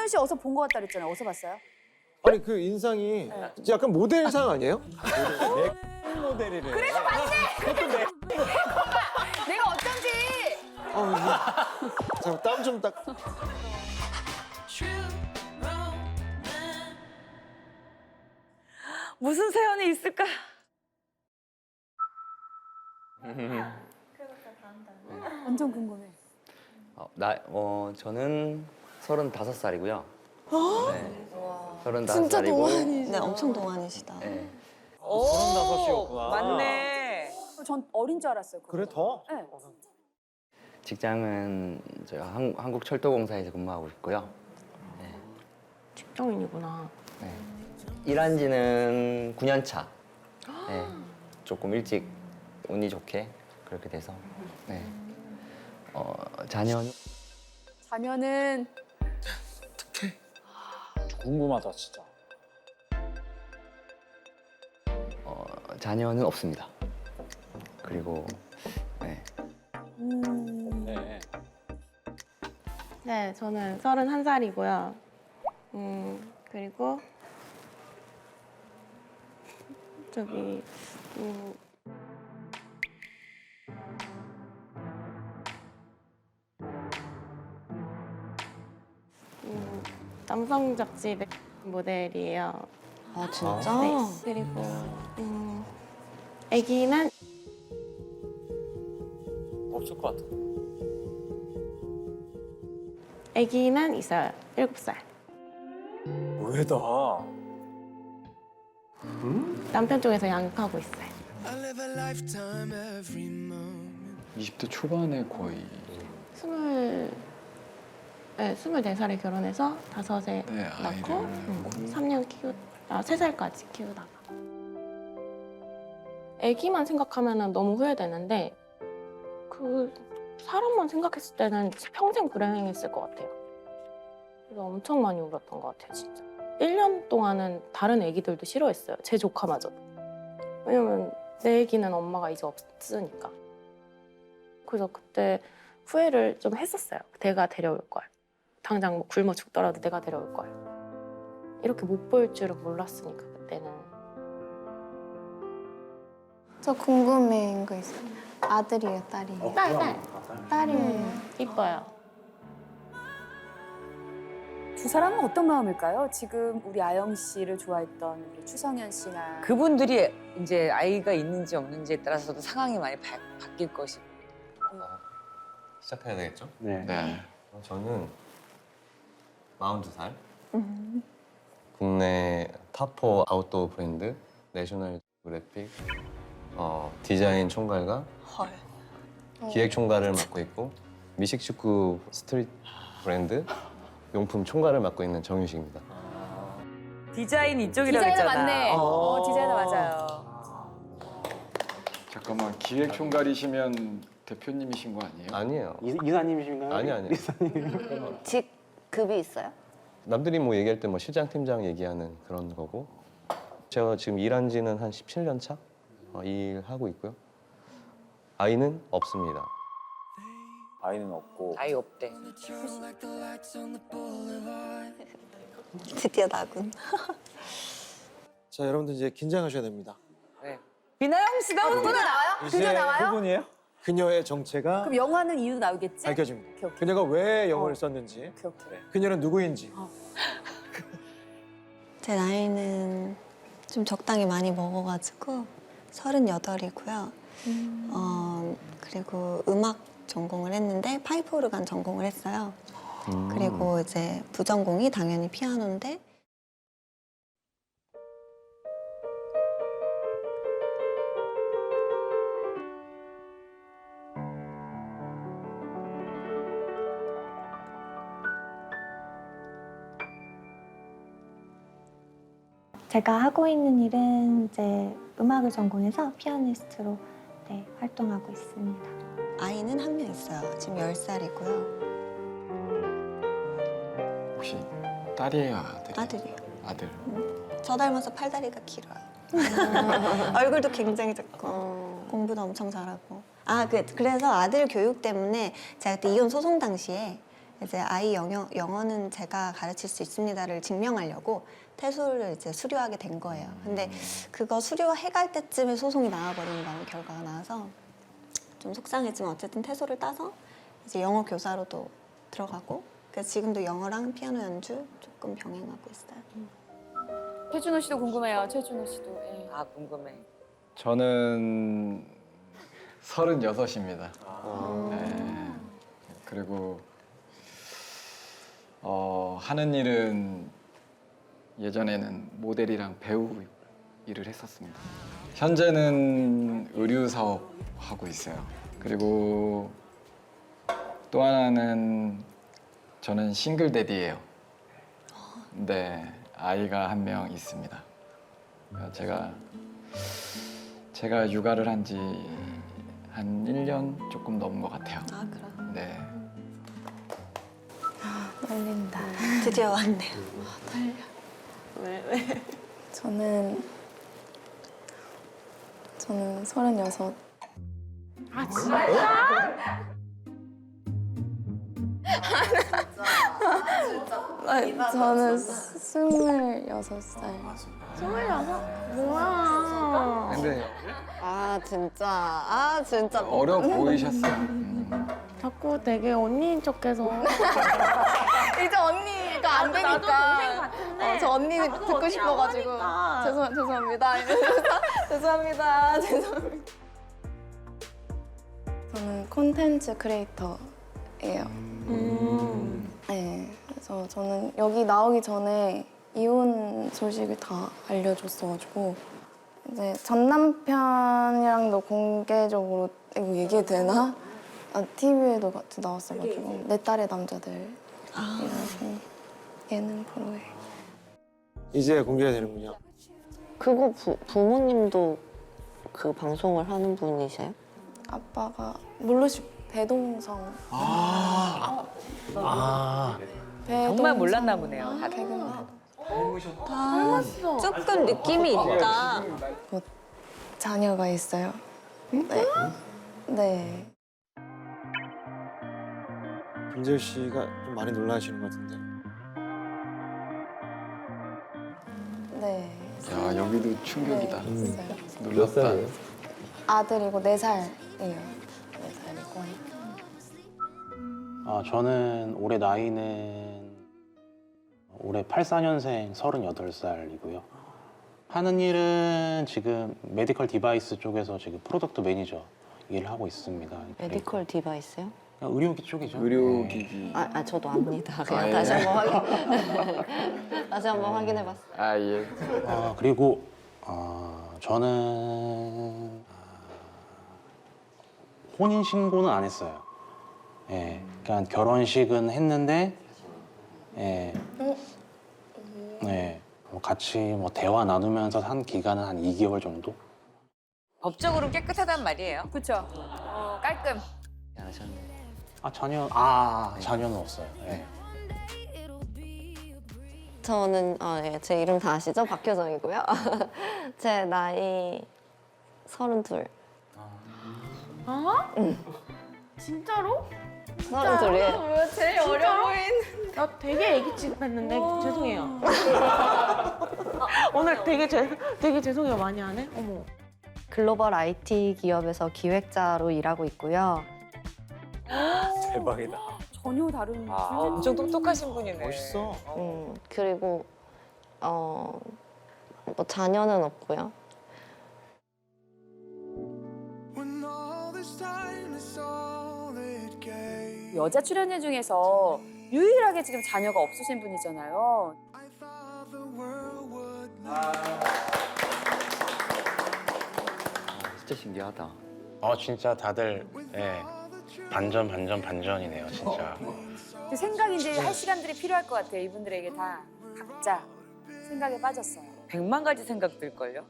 김세윤 씨 어디서 본 것 같다 그랬잖아요. 어디서 봤어요? 아니 그 인상이 약간 모델상 아니에요? 모델이래. 내가 어쩐지 땀좀 딱. 무슨 세연이 있을까? 완전 궁금해. 어, 나, 어, 저는 35살이고요. 네. 35살이고. 진짜 동안이시다. 네, 엄청 동안이시다. 네. 오, 서른다섯이었구나. 맞네. 전 어린 줄 알았어요. 그거. 그래 더? 네. 직장은 저 한, 한국 철도공사에서 근무하고 있고요. 직장인이구나. 네. 일한 지는 9년 차. 네. 조금 일찍 운이 좋게 그렇게 돼서. 네. 어, 자녀는 자녀는 궁금하다 진짜. 어, 자녀는 없습니다. 그리고 네. 음, 네. 네, 저는 31살이고요. 음, 그리고 저기 음, 음, 남성 잡지 매- 모델이에요. 아 진짜? 네, 그리고 음, 아기는 없을 것 같아. 아기는 있어요. 7살. 의외다. 남편 쪽에서 양육하고 있어요. 20대 초반에 거의 스물 네, 24살에 결혼해서 다섯에 네, 낳고 아이를 음, 3년 키우 아, 3살까지 키우다가 아기만 생각하면 너무 후회되는데 그 사람만 생각했을 때는 평생 불행했을 것 같아요. 그래서 엄청 많이 울었던 것 같아요, 진짜. 1년 동안은 다른 아기들도 싫어했어요. 제 조카마저도. 왜냐면 내 아기는 엄마가 이제 없으니까. 그래서 그때 후회를 좀 했었어요. 내가 데려올 걸. 당장 뭐 굶어 죽더라도 내가 데려올 걸. 이렇게 못 볼 줄은 몰랐으니까 그때는. 저 궁금한 거 있어요. 아들이에요, 딸이에요? 딸, 딸. 딸이에요. 이뻐요. 두 사람은 어떤 마음일까요? 지금 우리 아영 씨를 좋아했던 우리 추성현 씨나 그분들이 이제 아이가 있는지 없는지에 따라서도 상황이 많이 바, 바뀔 것이고. 시작해야 되겠죠? 네. 네. 저는 42살. 국내 탑4 아웃도어 브랜드 내셔널 그래픽 어, 디자인 총괄과 헐. 기획 총괄을 맡고 있고 미식축구 스트릿 브랜드 용품 총괄을 맡고 있는 정유식입니다. 디자인 이쪽이라고 디자이너 했잖아. 맞네. 어. 어, 디자이너 맞아요. 잠깐만 기획 총괄이시면 대표님이신 거 아니에요? 아니에요. 이사님이신가요? 아니 아니. 직 급이 있어요? 남들이 뭐 얘기할 때뭐 실장 팀장 얘기하는 그런 거고 제가 지금 일한 지는 한 17년 차 어, 일하고 있고요. 아이는 없습니다. 아이는 없고. 아이 없대. 드디어 나군. 자 여러분들 이제 긴장하셔야 됩니다. 비나영 씨가 오는 드디어 나와요? 드디어 나와요? 그분이에요? 그녀의 정체가 그럼 영화는 이유도 나오겠지? 밝혀집니다. 오케이, 오케이. 그녀가 왜 영어를 어. 썼는지, 오케이, 오케이. 그녀는 누구인지. 제 나이는 좀 적당히 많이 먹어가지고 서른여덟이고요. 어, 그리고 음악 전공을 했는데 파이프 오르간 전공을 했어요. 그리고 이제 부전공이 당연히 피아노인데 제가 하고 있는 일은 이제 음악을 전공해서 피아니스트로 네, 활동하고 있습니다. 아이는 한 명 있어요. 지금 열살이고요 혹시 딸이에요 아들이? 아들이요. 아들. 저 닮아서 팔다리가 길어요. 얼굴도 굉장히 작고 공부도 엄청 잘하고. 아, 그, 그래서 아들 교육 때문에 제가 그때 이혼 소송 당시에 이제 아이 영어, 영어는 제가 가르칠 수 있습니다를 증명하려고 태수를 이제 수료하게 된 거예요. 근데 그거 수료해갈 때쯤에 소송이 나와버린다는 결과가 나와서 좀 속상했지만 어쨌든 태소를 따서 이제 영어 교사로도 들어가고 그래서 지금도 영어랑 피아노 연주 조금 병행하고 있어요. 최준호 씨도 궁금해요. 최준호 씨도. 예. 아 궁금해. 저는 서른여섯입니다. 네. 그리고 어, 하는 일은 예전에는 모델이랑 배우 일을 했었습니다. 현재는 의류 사업 하고 있어요. 그리고 또 하나는 저는 싱글 데디예요. 네, 아이가 한 명 있습니다. 제가 제가 육아를 한 지 한 1년 조금 넘은 것 같아요. 아 그럼 네. 떨린다. 드디어 왔네요. 저는 저는 서른여섯. 아 진짜? 아, 저는 스물여섯 살. 스물여섯? 뭐야? 근데 아 진짜 아 진짜 어려 보이셨어 요. 음. 자꾸 되게 언니인 척해서. 이제 언니가 안 되니까. 나도 동생 같은데. 어, 저 언니 나도 듣고 언니 싶어가지고. 하니까. 죄송 죄송합니다. 죄송합니다. 죄송합니다. 저는 콘텐츠 크리에이터예요. 음. 네. 그래서 저는 여기 나오기 전에 이혼 소식을 다 알려줬어가지고 이제 전 남편이랑도 공개적으로 이거 얘기해도 되나? 아, TV에도 같이 나왔어가지고 내 딸의 남자들이라는 예능 프로에 이제 공개가 되는군요. 그거 부, 부모님도 그 방송을 하는 분이세요? 아빠가 모르시 배동성 아. 배동성 정말 몰랐나 보네요. 아, 개그맨 닮았어. 조금 느낌이 있다. 자녀가 있어요. 네. 네. 김재우 씨가 좀 많이 놀라시는 것 같은데. 네. 야 여기도 충격이다. 네, 있어요. 놀랐다. 아들이고 네 살이에요. 네 살이고. 아, 저는 올해 나이는 올해 84년생 38살이고요. 하는 일은 지금 메디컬 디바이스 쪽에서 지금 프로덕트 매니저 일을 하고 있습니다. 메디컬 디바이스요? 그냥 의료기 쪽이죠. 네. 의료기기. 아, 아 저도 압니다. 그냥 아, 예. 다시 한번 확인 다시 한번 확인해 봤어요. 아 예. 아, 그리고 아, 저는 혼인 신고는 안 했어요. 예, 그러니까 결혼식은 했는데, 예, 네, 뭐 같이 뭐 대화 나누면서 한 기간은 한 2개월 정도. 법적으로 깨끗하단 말이에요. 그렇죠. 어, 깔끔. 안. 아 자녀, 아 자녀는 없어요. 예. 저는 아, 예, 제 이름 다 아시죠? 박효정이고요. 제 나이 서른둘. 아? 진짜로? 서른둘이에요. 왜 제일 어려 보인? 나 되게 애기 취급했는데 죄송해요. 오늘 되게 제, 되게 죄송해요 많이 하네. 어머. 글로벌 IT 기업에서 기획자로 일하고 있고요. 대박이다. 전혀 다른. 아, 엄청 똑똑하신 분이네. 멋있어. 음, 그리고 어, 뭐 자녀는 없고요. 여자 출연자 중에서 유일하게 지금 자녀가 없으신 분이잖아요. 진짜 신기하다. 어 진짜 다들 예, 반전 반전 반전이네요 진짜. 그 생각이 이제 할 시간들이 필요할 것 같아요. 이분들에게 다 각자 생각에 빠졌어요. 백만 가지 생각 들걸요.